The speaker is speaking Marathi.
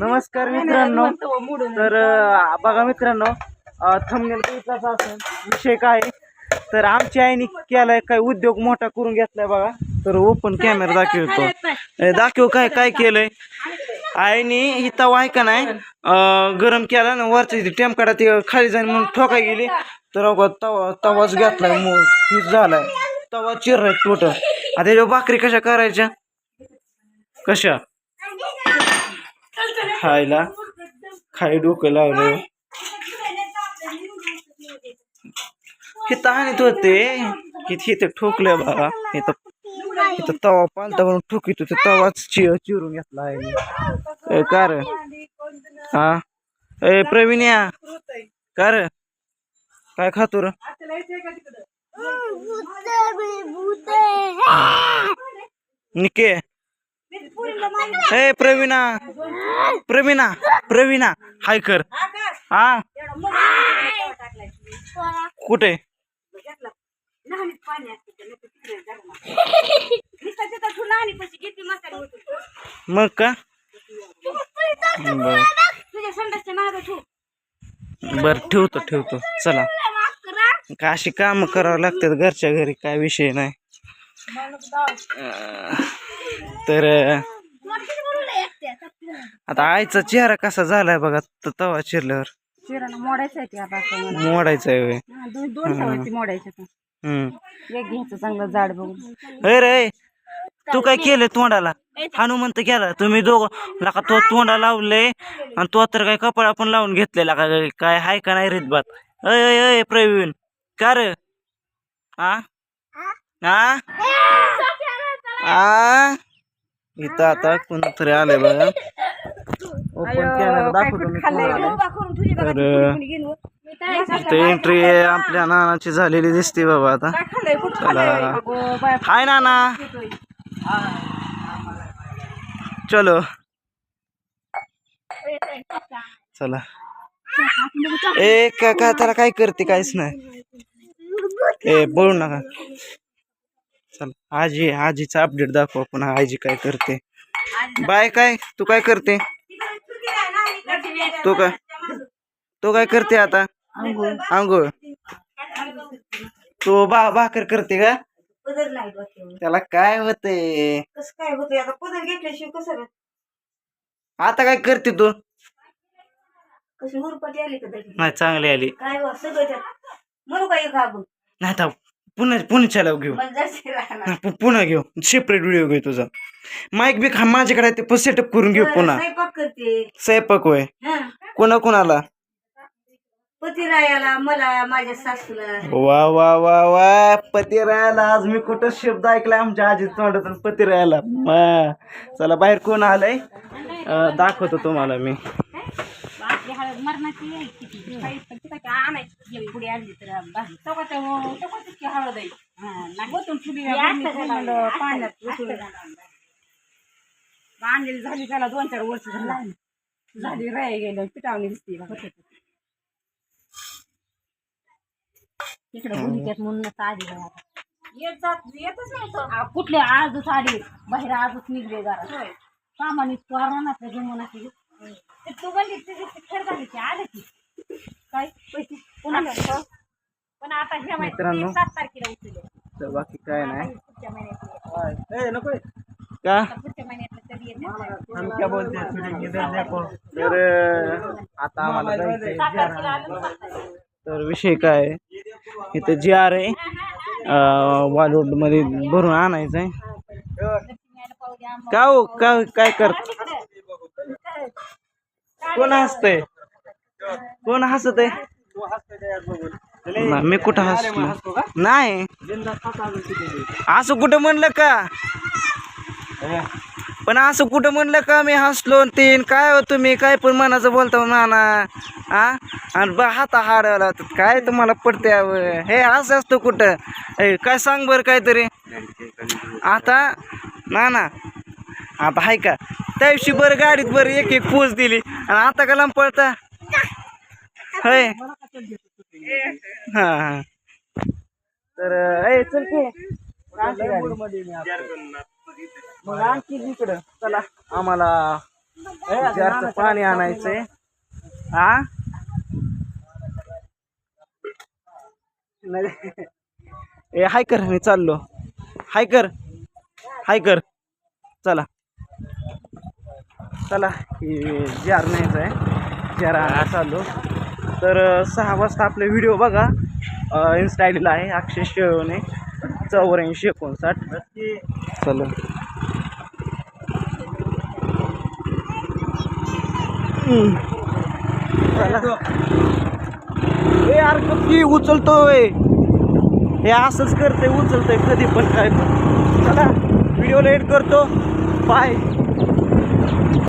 नमस्कार मित्रांनो. तर अं, बघा मित्रांनो थंबनेल बघितलाच असेल विषय काय आहे? तर आमच्या आईने केलाय काय उद्योग मोठा करून घेतलाय बघा. तर ओपन कॅमेरा दाखवतो. दाखव काय काय केलंय? आईने ही तवा आहे का नाही गरम केला ना वरची टेमकाडा ती खाली जाईन म्हणून ठोकाय गेली. तर तवा तवाच घेतलाय हीच झालाय. तवा चिर टोटल. आता भाकरी कशा करायच्या? कशा? खायला. खाई डोकं लावलं. हे तहानीत होते किती इथं ठोकलं बघा इथं इथं तवा पालता म्हणून ठोकित होते तवाच चि चिरून घेतला आहे कार हा? ए प्रवीण्या कार काय खातो र? निके. ए प्रवीणा. प्रवीणा प्रवीणा हाय कर. हा? कुठे? मग का? बर. ठेवतो ठेवतो. चला. का अशी काम करावं लागतात घरच्या घरी? काय विषय नाही. तर आता आईचा चेहरा कसा झालाय बघा त- तवा चिरल्यावर. चिराला मोडायचं आहे ते आता असं मला. मोडायचा आहे होय. हा, दोन दोन ठेवायचे मोडायचे तर. हम्म. एक घ्यायचं चांगलं जाड बघून. अरे रे तू काय केलं तोंडाला? हनुमंत केला तुम्ही दोघ लका तो तोंडा लावले आणि तो तर काय कपडा पण लावून घेतलेला का काय हाय का नाही रीत बात अय अय अय प्रवीण का रे? आ? आ? आ? इथं आता कोणतरी आलंय बघा ओपन कॅमेरा दाखवतो मी तुम्हाला. तर एंट्री आपल्या नानाची झालेली दिसते बाबा आता. चला. हाय नाना. चलो. चला. ए का का त्याला काय करते? काहीच नाही. ए बोलू नका. चल आजी आजीचा अपडेट दाखव आपण. आजी काय करते? बाय काय? तू काय करते? तू काय? तू काय करते आता? आंघोळ. तू बा भाकर करते का? पदर नाही डोक्यावर त्याला काय होते कसं काय होतंय? आता पदर घेतल्याशिवाय कसं रे? आता काय करते तू? कशी उरपाटी आली का नाही चांगली आली. काय वा सगळं त्यात म्हणू का एक बघ नाही आता पुन्हा पुण्याच्याला घेऊ. मला जास्त राहणार. हा, पु- पुन्हा घेऊ. सेपरेट व्हिडिओ घेऊ तुझा. माईक बी खा माझ्याकडे आहे ते सेटअप करून घेऊ पुन्हा. स्वयंपाक करते. स्वयंपाक होय. हा. कोणा कोणाला? पतिरायाला मला माझ्या सासूला. वा वा वा वा. पती राहायला आज मी कुठं शब्द ऐकलाय? आमच्या आजी तोंडातून पती मा. चला बाहेर कोण आलंय? अं, दाखवतो तुम्हाला मी. मरणाची आहे किती काही पण ती काय आणायची एक पुढे आणली तर बाहेर. हळद आहे. हा, नाही. ओतून पाण्यात ओतून. आणलेली झाली. त्याला दोन चार वर्ष झाली. झाली. राय गेलं पिटावणी दिसते. तिकडे भूमिकेत म्हणूनच. येत जात येतच नव्हतं कुठले आजच आली बाहेर आजच निघले जरा सामान्य कोरोनाचं जमवण्याची तू खेळ झाली की आले की. काय पैसे पुन्हा पण आता ह्या सात तारखेला उचलले. तर बाकी काय नाही. पुढच्या महिन्यात ए, नको. आहे. का पुढच्या महिन्यात कधी येते हम क्या बोलते? हैं तर आता आम्हाला. तर विषय काय? आहे? इथं जी आर आहे. वालवडमध्ये भरून द्या मग का हो? का काय कर कोण हसतय? कोण हसत आहे मी कुठं हसतो नाही. असं कुठं म्हणलं का? पण असं कुठं म्हणलं का मी हसलो तीन? काय हो तुम्ही? काय पण मनाचं बोलता नाना. हा आणि बा हाता हाडायला काय तुम्हाला पडते? हे असं असतं कुठं? काय सांग बरं काहीतरी. आता ना ना आता हाय का? त्या दिवशी बरं गाडीत बरं एक एक पोच दिली. आणि आता का लांब पळता? होय. हां हां. तर ए चल की. मग आणखी इकडं. चला. आम्हाला जास्त पाणी आणायचंय. हा नाही. ए हाय कर मी चाललो. हाय कर. हाय कर. चला. चला हे जार न्यायचं आहे जार आणायला चाललो तर सहा वाजता आपले व्हिडिओ बघा. इन्स्टा आयडीला आहे अक्षय शेवणे चौऱ्याऐंशी एकोणसाठ. चला. चला. ए यार कधी उचलतोय? हे असंच करते उचलतंय कधी पण काय पण. चला व्हिडिओ एड करतो. बाय